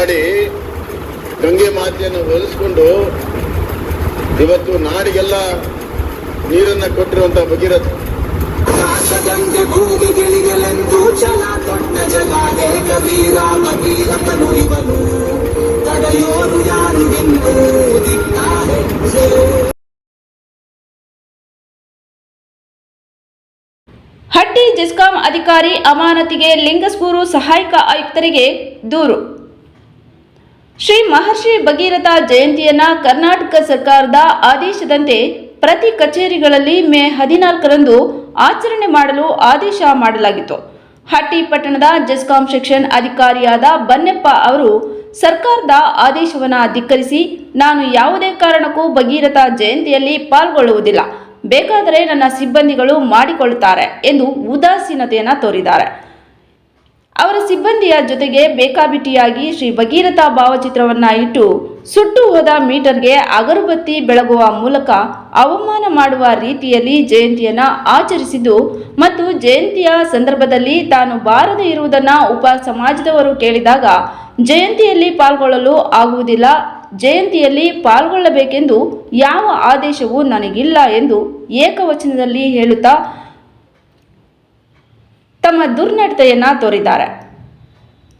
ಮಾಡಿ ಗಂಗೆ ಮಾತೆಯನ್ನು ಹೋಲಿಸ್ಕೊಂಡು ಇವತ್ತು ನಾಡಿಗೆಲ್ಲ ನೀರನ್ನ ಕೊಟ್ಟಿರುವಂತ ಭಗೀರಥ. ಹಟ್ಟಿ ಜಿಸ್ಕಾಂ ಅಧಿಕಾರಿ ಅಮಾನತಿಗೆ ಲಿಂಗಸ್ಗೂರು ಸಹಾಯಕ ಆಯುಕ್ತರಿಗೆ ದೂರು. ಶ್ರೀ ಮಹರ್ಷಿ ಭಗೀರಥ ಜಯಂತಿಯನ್ನ ಕರ್ನಾಟಕ ಸರ್ಕಾರದ ಆದೇಶದಂತೆ ಪ್ರತಿ ಕಚೇರಿಗಳಲ್ಲಿ ಮೇ ಹದಿನಾಲ್ಕರಂದು ಆಚರಣೆ ಮಾಡಲು ಆದೇಶ ಮಾಡಲಾಗಿತ್ತು. ಹಟ್ಟಿ ಪಟ್ಟಣದ ಜೆಸ್ಕಾಂ ಸೆಕ್ಷನ್ ಅಧಿಕಾರಿಯಾದ ಬನ್ನೆಪ್ಪ ಅವರು ಸರ್ಕಾರದ ಆದೇಶವನ್ನು ಧಿಕ್ಕರಿಸಿ, ನಾನು ಯಾವುದೇ ಕಾರಣಕ್ಕೂ ಭಗೀರಥ ಜಯಂತಿಯಲ್ಲಿ ಪಾಲ್ಗೊಳ್ಳುವುದಿಲ್ಲ. ಬೇಕಾದರೆ ನನ್ನ ಸಿಬ್ಬಂದಿಗಳು ಮಾಡಿಕೊಳ್ಳುತ್ತಾರೆ ಎಂದು ಉದಾಸೀನತೆಯನ್ನು ತೋರಿದ್ದಾರೆ. ಅವರ ಸಿಬ್ಬಂದಿಯ ಜೊತೆಗೆ ಬೇಕಾಬಿಟ್ಟಿಯಾಗಿ ಶ್ರೀ ಭಗೀರಥ ಭಾವಚಿತ್ರವನ್ನ ಇಟ್ಟು ಸುಟ್ಟು ಹೋದ ಮೀಟರ್ಗೆ ಅಗರಬತ್ತಿ ಬೆಳಗುವ ಮೂಲಕ ಅವಮಾನ ಮಾಡುವ ರೀತಿಯಲ್ಲಿ ಜಯಂತಿಯನ್ನ ಆಚರಿಸಿದ್ದು ಮತ್ತು ಜಯಂತಿಯ ಸಂದರ್ಭದಲ್ಲಿ ತಾನು ಬಾರದೇ ಇರುವುದನ್ನ ಉಪ ಸಮಾಜದವರು ಕೇಳಿದಾಗ ಜಯಂತಿಯಲ್ಲಿ ಪಾಲ್ಗೊಳ್ಳಲು ಆಗುವುದಿಲ್ಲ, ಜಯಂತಿಯಲ್ಲಿ ಪಾಲ್ಗೊಳ್ಳಬೇಕೆಂದು ಯಾವ ಆದೇಶವೂ ನನಗಿಲ್ಲ ಎಂದು ಏಕವಚನದಲ್ಲಿ ಹೇಳುತ್ತಾ ತಮ್ಮ ದುರ್ನಡತೆಯನ್ನ ತೋರಿದ್ದಾರೆ.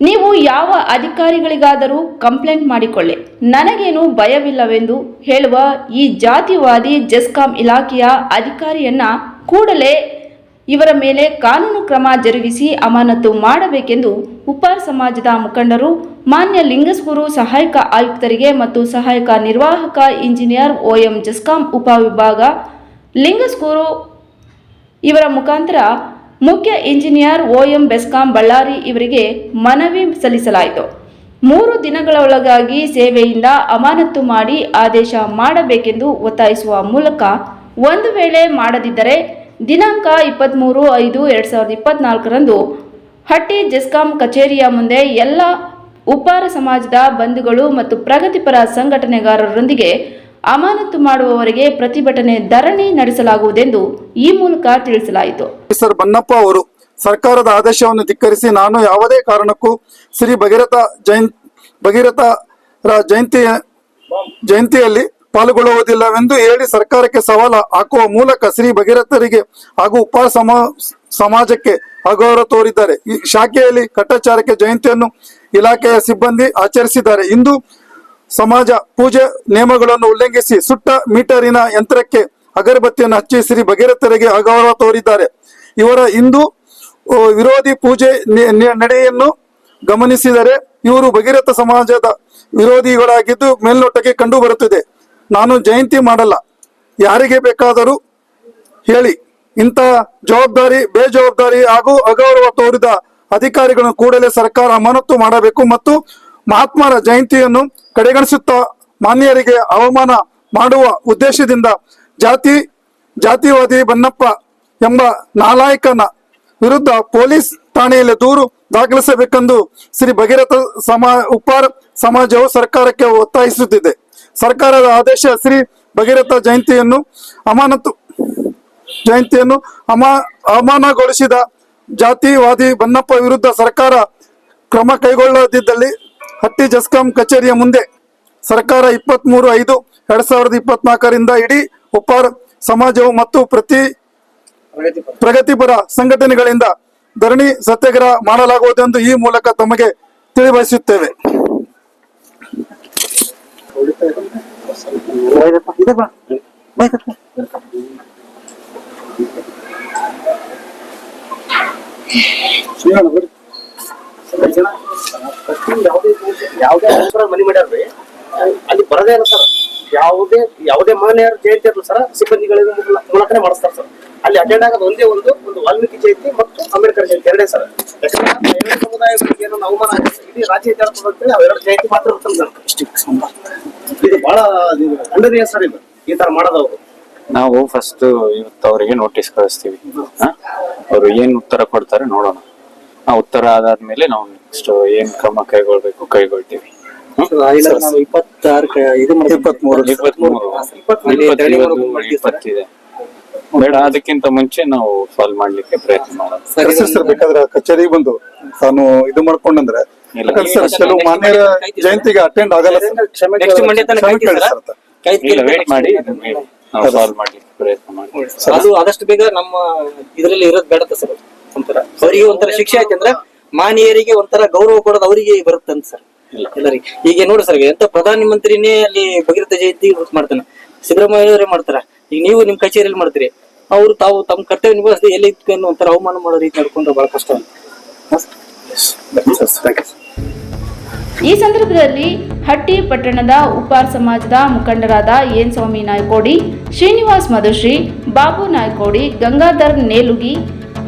ನೀವು ಯಾವ ಅಧಿಕಾರಿಗಳಿಗಾದರೂ ಕಂಪ್ಲೇಂಟ್ ಮಾಡಿಕೊಳ್ಳಿ. ನನಗೇನು ಭಯವಿಲ್ಲವೆಂದು ಹೇಳುವ ಈ ಜಾತಿವಾದಿ ಜೆಸ್ಕಾಂ ಇಲಾಖೆಯ ಅಧಿಕಾರಿಯನ್ನ ಕೂಡಲೇ ಇವರ ಮೇಲೆ ಕಾನೂನು ಕ್ರಮ ಜರುಗಿಸಿ ಅಮಾನತು ಮಾಡಬೇಕೆಂದು ಉಪ ಸಮಾಜದ ಮುಖಂಡರು, ಮಾನ್ಯ ಲಿಂಗಸ್ಗೂರು ಸಹಾಯಕ ಆಯುಕ್ತರಿಗೆ ಮತ್ತು ಸಹಾಯಕ ನಿರ್ವಾಹಕ ಇಂಜಿನಿಯರ್ ಓಎಂ ಜೆಸ್ಕಾಂ ಉಪವಿಭಾಗ ಲಿಂಗಸ್ಗೂರು ಇವರ ಮುಖಾಂತರ ಮುಖ್ಯ ಇಂಜಿನಿಯರ್ ಓಎಂ ಬೆಸ್ಕಾಂ ಬಳ್ಳಾರಿ ಇವರಿಗೆ ಮನವಿ ಸಲ್ಲಿಸಲಾಯಿತು. ಮೂರು ದಿನಗಳೊಳಗಾಗಿ ಸೇವೆಯಿಂದ ಅಮಾನತ್ತು ಮಾಡಿ ಆದೇಶ ಮಾಡಬೇಕೆಂದು ಒತ್ತಾಯಿಸುವ ಮೂಲಕ ಒಂದು ವೇಳೆ ಮಾಡದಿದ್ದರೆ ದಿನಾಂಕ ಇಪ್ಪತ್ತ್ಮೂರು ಐದು ಎರಡು ಸಾವಿರದ ಇಪ್ಪತ್ನಾಲ್ಕರಂದು ಹಟ್ಟಿ ಜೆಸ್ಕಾಂ ಕಚೇರಿಯ ಮುಂದೆ ಎಲ್ಲ ಉಪ್ಪಾರ ಸಮಾಜದ ಬಂಧುಗಳು ಮತ್ತು ಪ್ರಗತಿಪರ ಸಂಘಟನೆಗಾರರೊಂದಿಗೆ ಅಮಾನತು ಮಾಡುವವರಿಗೆ ಪ್ರತಿಭಟನೆ ಧರಣಿ ನಡೆಸಲಾಗುವುದೆಂದು ಈ ಮೂಲಕ ತಿಳಿಸಲಾಯಿತು. ಸರ್ ಬನ್ನಪ್ಪ ಅವರು ಸರ್ಕಾರದ ಆದೇಶವನ್ನು ಧಿಕ್ಕರಿಸಿ ನಾನು ಯಾವುದೇ ಕಾರಣಕ್ಕೂ ಶ್ರೀ ಭಗೀರಥ ಜಯಂ ಭಗೀರಥ ರ ಜಯಂತಿಯ ಜಯಂತಿಯಲ್ಲಿ ಪಾಲ್ಗೊಳ್ಳುವುದಿಲ್ಲವೆಂದು ಹೇಳಿ ಸರ್ಕಾರಕ್ಕೆ ಸವಾಲು ಹಾಕುವ ಮೂಲಕ ಶ್ರೀ ಭಗೀರಥರಿಗೆ ಹಾಗೂ ಉಪ ಸಮ, ಸಮಾಜಕ್ಕೆ ಅಗೌರವ ತೋರಿದ್ದಾರೆ. ಈ ಶಾಖೆಯಲ್ಲಿ ಕಟ್ಟಾಚಾರಕ್ಕೆ ಜಯಂತಿಯನ್ನು ಇಲಾಖೆಯ ಸಿಬ್ಬಂದಿ ಆಚರಿಸಿದ್ದಾರೆ. ಇಂದು ಸಮಾಜ ಪೂಜೆ ನಿಯಮಗಳನ್ನು ಉಲ್ಲಂಘಿಸಿ ಸುಟ್ಟ ಮೀಟರಿನ ಯಂತ್ರಕ್ಕೆ ಅಗರಬತ್ತಿಯನ್ನು ಹಚ್ಚಿ ಶ್ರೀ ಭಗೀರಥರಿಗೆ ಅಗೌರವ ತೋರಿದ್ದಾರೆ. ಇವರ ಹಿಂದೂ ವಿರೋಧಿ ಪೂಜೆ ನಡೆಯನ್ನು ಗಮನಿಸಿದರೆ ಇವರು ಭಗೀರಥ ಸಮಾಜದ ವಿರೋಧಿಗಳಾಗಿದ್ದು ಮೇಲ್ನೋಟಕ್ಕೆ ಕಂಡು ಬರುತ್ತಿದೆ. ನಾನು ಜಯಂತಿ ಮಾಡಲ್ಲ. ಯಾರಿಗೆ ಬೇಕಾದರೂ ಹೇಳಿ. ಇಂಥ ಜವಾಬ್ದಾರಿ, ಬೇಜವಾಬ್ದಾರಿ ಹಾಗೂ ಅಗೌರವ ತೋರಿದ ಅಧಿಕಾರಿಗಳನ್ನು ಕೂಡಲೇ ಸರ್ಕಾರ ಅಮಾನತು ಮಾಡಬೇಕು ಮತ್ತು ಮಹಾತ್ಮರ ಜಯಂತಿಯನ್ನು ಕಡೆಗಣಿಸುತ್ತಾ ಮಾನ್ಯರಿಗೆ ಅವಮಾನ ಮಾಡುವ ಉದ್ದೇಶದಿಂದ ಜಾತಿ, ಜಾತಿವಾದಿ ಬನ್ನಪ್ಪ ಎಂಬ ನಾಲಾಯಕನ ವಿರುದ್ಧ ಪೊಲೀಸ್ ಠಾಣೆಯಲ್ಲಿ ದೂರು ದಾಖಲಿಸಬೇಕೆಂದು ಶ್ರೀ ಭಗೀರಥ ಸಮಾ, ಉಪ್ಪಾರ ಸಮಾಜವು ಸರ್ಕಾರಕ್ಕೆ ಒತ್ತಾಯಿಸುತ್ತಿದೆ. ಸರ್ಕಾರದ ಆದೇಶ ಶ್ರೀ ಭಗೀರಥ ಜಯಂತಿಯನ್ನು ಅಮಾನತು, ಜಯಂತಿಯನ್ನು ಅಮಾ, ಅಮಾನಗೊಳಿಸಿದ ಜಾತಿವಾದಿ ಬನ್ನಪ್ಪ ವಿರುದ್ಧ ಸರ್ಕಾರ ಕ್ರಮ ಕೈಗೊಳ್ಳದಿದ್ದಲ್ಲಿ ಹಟ್ಟಿ ಜಸ್ಕಾಂ ಕಚೇರಿಯ ಮುಂದೆ ಸರ್ಕಾರ ಇಪ್ಪತ್ತ್ ಮೂರು ಐದು ಎರಡ್ ಸಾವಿರದ ಇಪ್ಪತ್ನಾಲ್ಕರಿಂದ ಇಡೀ ಉಪ್ಪಾರ ಸಮಾಜವು ಮತ್ತು ಪ್ರತಿ ಪ್ರಗತಿಪರ ಸಂಘಟನೆಗಳಿಂದ ಧರಣಿ ಸತ್ಯಾಗ್ರಹ ಮಾಡಲಾಗುವುದೆಂದು ಈ ಮೂಲಕ ತಮಗೆ ತಿಳಿಬಯಸುತ್ತೇವೆ ಯಾವುದೇ ಮನಿ ಮಾಡ್ಯಾರ್ರಿ ಅಲ್ಲಿ ಬರದೇ ಇಲ್ಲ ಸರ್ ಯಾವುದೇ ಯಾವುದೇ ಮಹನೀಯರ ಜಯಂತಿ ಇರಲ್ಲ ಸರ್ ಸಿಬ್ಬಂದಿಗಳ ಮೂಲ- ಮೂಲಕನೇ ಮಾಡಿಸ್ತಾರೆ ಸರ್ ಅಲ್ಲಿ ಅಟೆಂಡ್ ಆಗೋದು ಒಂದೇ ಒಂದು ಒಂದು ವಾಲ್ಮೀಕಿ ಜಯಂತಿ ಮತ್ತು ಅಂಬೇಡ್ಕರ್ ಜಯಂತಿ ಎರಡೇ ಸರ್ ಎರಡು ಸಮುದಾಯಗಳಿಗೆ ಏನೋ ಅವಮಾನ ಇಡೀ ರಾಜ್ಯ ಅಂತೇಳಿ ಅವೆರಡು ಜಯಂತಿ ಮಾತ್ರ ಇರ್ತದೆ ಇದು ಬಹಳ ಖಂಡನೀಯ ಸರ್ ಇದು ಈ ತರ ಮಾಡೋದವ್ರು ನಾವು ಫಸ್ಟ್ ಇವತ್ತು ಅವರಿಗೆ ನೋಟಿಸ್ ಕಳಿಸ್ತೀವಿ. ಅವರು ಏನ್ ಉತ್ತರ ಕೊಡ್ತಾರೆ ನೋಡೋಣ. ಆ ಉತ್ತರ ಆದಾದ್ಮೇಲೆ ನಾವು ನೆಕ್ಸ್ಟ್ ಏನ್ ಕ್ರಮ ಕೈಗೊಳ್ಬೇಕು ಕೈಗೊಳ್ತೀವಿ. ಮಾಡೋದು ಇಪ್ಪತ್ತಿದೆ. ಬೇಡ ಅದಕ್ಕಿಂತ ಮುಂಚೆ ನಾವು ಸಾಲ್ವ್ ಮಾಡ್ಲಿಕ್ಕೆ ಪ್ರಯತ್ನ ಮಾಡೋಣ. ಸರ್ ಬೇಕಾದ್ರೆ ಕಚೇರಿಗೆ ಬಂದು ತಾನು ಇದು ಮಾಡ್ಕೊಂಡಂದ್ರೆ ಕೆಲವು ಮಾನ್ಯರ ಜಯಂತಿಗೆ ಅಟೆಂಡ್ ಆಗಲ್ಲ. ಇಲ್ಲ ವೇಟ್ ಮಾಡಿ. ನಾವು ಸಾಲ್ವ್ ಮಾಡ್ಲಿಕ್ಕೆ ಪ್ರಯತ್ನ ಮಾಡಿ. ಅದು ಆದಷ್ಟು ಬೇಗ ನಮ್ಮ ಇದರಲ್ಲಿ ಇರೋದು ಬೇಡ ಸರ್. ಒಂಥರ. ಅವರಿಗೆ ಒಂಥರ ಶಿಕ್ಷೆ ಆಯ್ತಂದ್ರ ಮಾನೀಯರಿಗೆ ಒಂಥರ ಗೌರವ ಕೊಡೋದು ಅವರಿಗೆ ಬರುತ್ತಂತ ಸರ್. ಎಲ್ಲರಿಗೆ. ಈಗ ನೋಡಿ ಸರ್ ಎಂತ ಪ್ರಧಾನ ಮಂತ್ರಿನೇ ಅಲ್ಲಿ ಭಗೀರಥ ಜಯಂತಿ ಮಾಡ್ತಾನೆ. ಸಿದ್ದರಾಮಯ್ಯವರೇ ಮಾಡ್ತಾರ. ಈಗ ನೀವು ನಿಮ್ ಕಚೇರಿಯಲ್ಲಿ ಮಾಡ್ತೀರಿ. ಅವ್ರು ತಾವು ತಮ್ಮ ಕರ್ತವ್ಯ ನಿಭಾಯಿಸದೆ ಎಲ್ಲಿ ಇಟ್ಕೊಂಡು ಒಂಥರ ಅವಮಾನ ಮಾಡೋ ರೀತಿ ನಡ್ಕೊಂಡ್ರೆ ಬಹಳ ಕಷ್ಟ ಈ ಸಂದರ್ಭದಲ್ಲಿ ಹಟ್ಟಿ ಪಟ್ಟಣದ ಉಪ್ಪಾರ್ ಸಮಾಜದ ಮುಖಂಡರಾದ ಏನ್ ಸ್ವಾಮಿ ನಾಯ್ಕೋಡಿ ಶ್ರೀನಿವಾಸ್ ಮಧುಶ್ರೀ ಬಾಬು ನಾಯ್ಕೋಡಿ ಗಂಗಾಧರ್ ನೇಲುಗಿ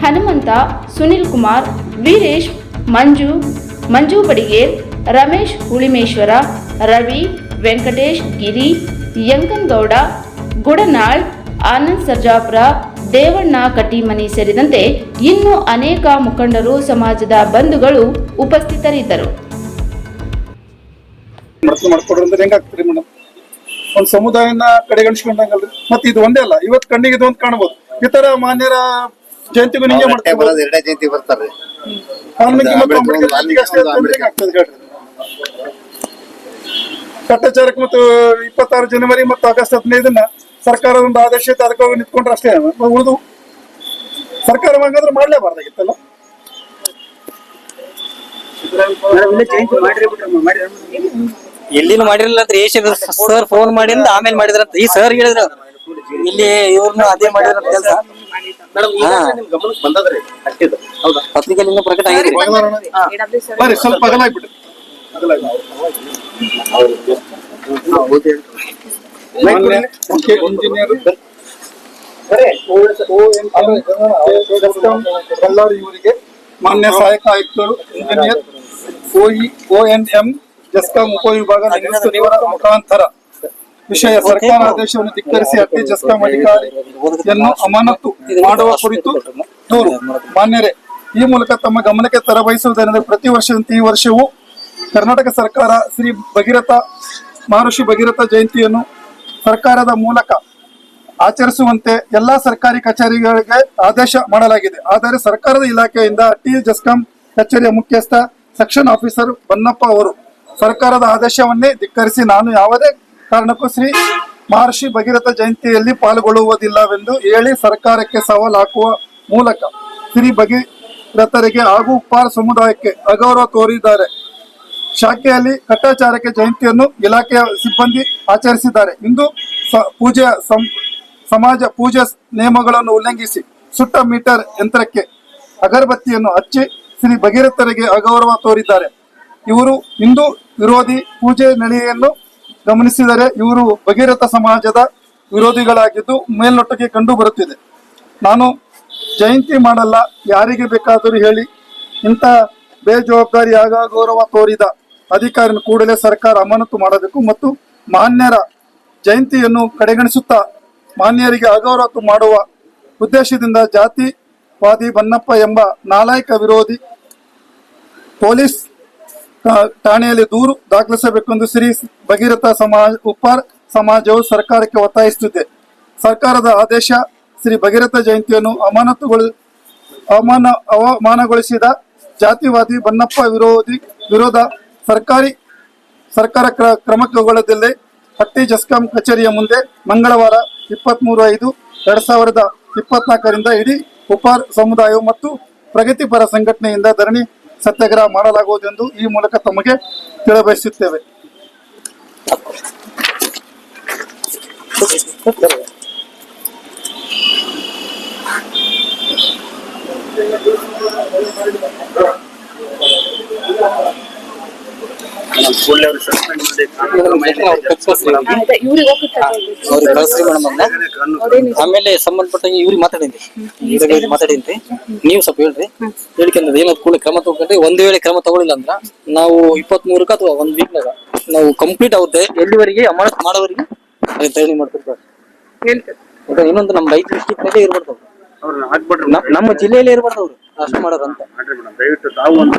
ಹನುಮಂತ, ಸುನಿಲ್ ಕುಮಾರ್, ವೀರೇಶ್, ಮಂಜು ಮಂಜು ಬಡಿಗೇರ್, ರಮೇಶ್ ಹುಳಿಮೇಶ್ವರ, ರವಿ, ವೆಂಕಟೇಶ್ ಗಿರಿ ಯಂಕನಗೌಡ ಗುಡನಾಳ್, ಆನಂದ್ ಸರ್ಜಾಪುರ, ದೇವಣ್ಣ ಕಟ್ಟಿಮನಿ ಸೇರಿದಂತೆ ಇನ್ನೂ ಅನೇಕ ಮುಖಂಡರು ಸಮಾಜದ ಬಂಧುಗಳು ಉಪಸ್ಥಿತರಿದ್ದರು. ಒಂದ್ ಸಮುದಾಯನ ಕಡೆಗಣಿಸ್ಕೊಂಡಂಗಲ್ರಿ. ಮತ್ತೆ ಇದು ಒಂದೇ ಅಲ್ಲ, ಇವತ್ತು ಕಣ್ಣಿಗೆ ಇದು ಒಂದು ಕಾಣ್ಬೋದು. ಇತರ ಮಾನ್ಯರ ಜಯಂತಿಗೂ ನಿಂಗೆ ಬರೋದು ಎರಡೇ ಜಯಂತಿ ಬರ್ತಾರೆ. ವಾಲ್ಮೀಕಿ ಮತ್ತು ಅಂಬೇಡ್ಕರ್ ಅಷ್ಟೇ ಹೇಳ್ರಿ ಕಟ್ಟಚಾರಕ್ಕೆ ಮತ್ತು ಇಪ್ಪತ್ತಾರು ಜನವರಿ ಮತ್ತು ಆಗಸ್ಟ್ ಹದಿನೈದನ್ನ ಸರ್ಕಾರ ಒಂದು ಆದೇಶ ಇತ್ತು ಅದಕ್ಕೆ ಹೋಗಿ ನಿಂತ್ಕೊಂಡ್ರೆ ಅಷ್ಟೇ. ಉಳಿದು ಸರ್ಕಾರ ಹಂಗಾದ್ರೆ ಮಾಡ್ಲೇಬಾರ್ದಾಗಿತ್ತಲ್ಲ? ಎಲ್ಲಿನೂ ಮಾಡಿರಲಿಲ್ಲ ಅಂದ್ರೆ ಏಷ್ಯ ಸರ್ ಫೋನ್ ಮಾಡಿಂದ ಆಮೇಲೆ ಮಾಡಿದ್ರಂತ. ಈ ಸರ್ ಹೇಳಿದ್ರ ಇಲ್ಲಿ ಇವ್ರನ್ನ ಅದೇ ಮಾಡಿದ್ರ ಕೆಲಸ ಪತ್ರಿಕೆ ನಿಮ್ಮ ಗಮನಕ್ಕೆ ಬಂದದ್ರಿ ಅಷ್ಟಿದು ಹೌದಾ ಪತ್ರಿಕೆಯಲ್ಲಿ ಇನ್ನೂ ಪ್ರಕಟ ಆಗಿದೆ ಬರ್ರಿ ಸ್ವಲ್ಪ ಮುಖ್ಯ ಇಂಜಿನಿಯರ್ ಬಳ್ಳಾರಿ ಇವರಿಗೆ ಮಾನ್ಯ ಸಹಾಯಕ ಆಯುಕ್ತರು ಇಂಜಿನಿಯರ್ ಓಇ ಓ ಎನ್ ಎಂ ಜಸ್ಕಾಂ ಉಪವಿಭಾಗ ಮುಖಾಂತರ ವಿಷಯ ಸರ್ಕಾರ ಆದೇಶವನ್ನು ಧಿಕ್ಕರಿಸಿ ಹಟ್ಟಿ ಜಸ್ಕಾಂ ಅಧಿಕಾರಿಯನ್ನು ಅಮಾನತು ಮಾಡುವ ಕುರಿತು ದೂರು. ಮಾನ್ಯರೇ ಈ ಮೂಲಕ ತಮ್ಮ ಗಮನಕ್ಕೆ ತರಬಯಸುವುದೇನೆಂದರೆ ಪ್ರತಿ ವರ್ಷದಂತೆ ಈ ವರ್ಷವೂ ಕರ್ನಾಟಕ ಸರ್ಕಾರ ಶ್ರೀ ಭಗೀರಥ ಮಹರ್ಷಿ ಭಗೀರಥ ಜಯಂತಿಯನ್ನು ಸರ್ಕಾರದ ಮೂಲಕ ಆಚರಿಸುವಂತೆ ಎಲ್ಲಾ ಸರ್ಕಾರಿ ಕಚೇರಿಗಳಿಗೆ ಆದೇಶ ಮಾಡಲಾಗಿದೆ. ಆದರೆ ಸರ್ಕಾರದ ಇಲಾಖೆಯಿಂದ ಟಿ ಜಸ್ಕಾಂ ಕಚೇರಿಯ ಮುಖ್ಯಸ್ಥ ಸೆಕ್ಷನ್ ಆಫೀಸರ್ ಬನ್ನಪ್ಪ ಅವರು ಸರ್ಕಾರದ ಆದೇಶವನ್ನೇ ಧಿಕ್ಕರಿಸಿ ನಾನು ಯಾವುದೇ ಕಾರಣಕ್ಕೂ ಶ್ರೀ ಮಹರ್ಷಿ ಭಗೀರಥ ಜಯಂತಿಯಲ್ಲಿ ಪಾಲ್ಗೊಳ್ಳುವುದಿಲ್ಲವೆಂದು ಹೇಳಿ ಸರ್ಕಾರಕ್ಕೆ ಸವಾಲು ಹಾಕುವ ಮೂಲಕ ಶ್ರೀ ಭಗೀರಥರಿಗೆ ಹಾಗೂ ಉಪ್ಪಾರ ಸಮುದಾಯಕ್ಕೆ ಅಗೌರವ ತೋರಿದ್ದಾರೆ. ಶಾಖೆಯಲ್ಲಿ ಕಟ್ಟಾಚಾರಕ್ಕೆ ಜಯಂತಿಯನ್ನು ಇಲಾಖೆಯ ಸಿಬ್ಬಂದಿ ಆಚರಿಸಿದ್ದಾರೆ. ಇಂದು ಪೂಜೆಯ ಸಮಾಜ ಪೂಜೆ ನಿಯಮಗಳನ್ನು ಉಲ್ಲಂಘಿಸಿ ಸುಟ್ಟ ಮೀಟರ್ ಯಂತ್ರಕ್ಕೆ ಅಗರಬತ್ತಿಯನ್ನು ಹಚ್ಚಿ ಶ್ರೀ ಭಗೀರಥರಿಗೆ ಅಗೌರವ ತೋರಿದ್ದಾರೆ. ಇವರು ಹಿಂದೂ ವಿರೋಧಿ ಪೂಜೆ ನಡೆಯನ್ನು ಗಮನಿಸಿದರೆ ಇವರು ಭಗೀರಥ ಸಮಾಜದ ವಿರೋಧಿಗಳಾಗಿದ್ದು ಮೇಲ್ನೋಟಕ್ಕೆ ಕಂಡು ಬರುತ್ತಿದೆ. ನಾನು ಜಯಂತಿ ಮಾಡಲ್ಲ, ಯಾರಿಗೆ ಬೇಕಾದರೂ ಹೇಳಿ. ಇಂಥ ಬೇಜವಾಬ್ದಾರಿ ಗೌರವ ತೋರಿದ ಅಧಿಕಾರಿನ ಕೂಡಲೇ ಸರ್ಕಾರ ಅಮಾನತು ಮಾಡಬೇಕು ಮತ್ತು ಮಾನ್ಯರ ಜಯಂತಿಯನ್ನು ಕಡೆಗಣಿಸುತ್ತಾ ಮಾನ್ಯರಿಗೆ ಅಗೌರವ ಮಾಡುವ ಉದ್ದೇಶದಿಂದ ಜಾತಿವಾದಿ ಬನ್ನಪ್ಪ ಎಂಬ ನಾಲಾಯಕ ವಿರೋಧಿ ಪೊಲೀಸ್ ಠಾಣೆಯಲ್ಲಿ ದೂರು ದಾಖಲಿಸಬೇಕೆಂದು ಶ್ರೀ ಭಗೀರಥ ಸಮಾಜ, ಉಪ್ಪಾರ್ ಸಮಾಜವು ಸರ್ಕಾರಕ್ಕೆ ಒತ್ತಾಯಿಸುತ್ತಿದೆ. ಸರ್ಕಾರದ ಆದೇಶ ಶ್ರೀ ಭಗೀರಥ ಜಯಂತಿಯನ್ನು ಅಮಾನತುಗೊಳಿ ಅವಮಾನ ಅವಮಾನಗೊಳಿಸಿದ ಜಾತಿವಾದಿ ಬನ್ನಪ್ಪ ವಿರೋಧಿ, ವಿರೋಧ ಸರ್ಕಾರಿ, ಸರ್ಕಾರ ಕ್ರ- ಕ್ರಮ ಕೈಗೊಳ್ಳದಲ್ಲಿ ಹಟ್ಟಿ ಜಸ್ಕಾಂ ಕಚೇರಿಯ ಮುಂದೆ ಮಂಗಳವಾರ ಇಪ್ಪತ್ಮೂರು ಐದು ಎರಡ್ ಸಾವಿರದ ಇಪ್ಪತ್ನಾಲ್ಕರಿಂದ ಇಡೀ ಉಪಾರ್ ಸಮುದಾಯ ಮತ್ತು ಪ್ರಗತಿಪರ ಸಂಘಟನೆಯಿಂದ ಧರಣಿ ಸತ್ಯಾಗ್ರಹ ಮಾಡಲಾಗುವುದೆಂದು ಈ ಮೂಲಕ ತಮಗೆ ತಿಳಿಬಯಸುತ್ತೇವೆ. ಕೂಡಲೇ ಅವ್ರಿಗೆ ಸಸ್ಪೆಂಡ್ ಮಾಡಿ ಆಮೇಲೆ ಸಂಬಂಧಪಟ್ಟಂಗೆ ಇವ್ರಿಗೆ ಮಾತಾಡಿದ್ರಿ. ಇವ್ರಿಗೆ ಮಾತಾಡಿದ್ರಿ. ನೀವು ಸ್ವಲ್ಪ ಹೇಳ್ರಿ. ಹೇಳ್ಕೊಂಡ್ರೆ ಏನಾದ್ರು ಕೂಡ ಕ್ರಮ ತಗೊಂಡ್ರೆ ಒಂದ್ ವೇಳೆ ಕ್ರಮ ತಗೊಳ್ಳಿಲ್ಲ ಅಂದ್ರ ನಾವು ಇಪ್ಪತ್ತ್ ಮೂರಕ್ಕ ಅಥವಾ ಒಂದ್ ವೀಕ್ನಾಗ ನಾವು ಕಂಪ್ಲೀಟ್ ಆಗುತ್ತೆ ಎಲ್ಲಿವರೆಗೆ ಅಮಾನತ್ ಮಾಡೋವರೆಗೆ ಅದೇ ಟ್ರೈನಿಂಗ್ ಮಾಡ್ತಿರ್ತಾರೆ. ಇನ್ನೊಂದು ನಮ್ಮ ರೈತ ಡಿಸ್ಟಿಕ್ ಮೇಲೆ ಇರ್ಬಾರ್ದು ಅವ್ರು. ನಮ್ಮ ಜಿಲ್ಲೆಯಲ್ಲಿ ಇರಬಾರ್ದು ಅವ್ರು. ಅಷ್ಟು ಮಾಡೋರು ಅಂತ. ದಯವಿಟ್ಟು ತಾವು ಒಂದು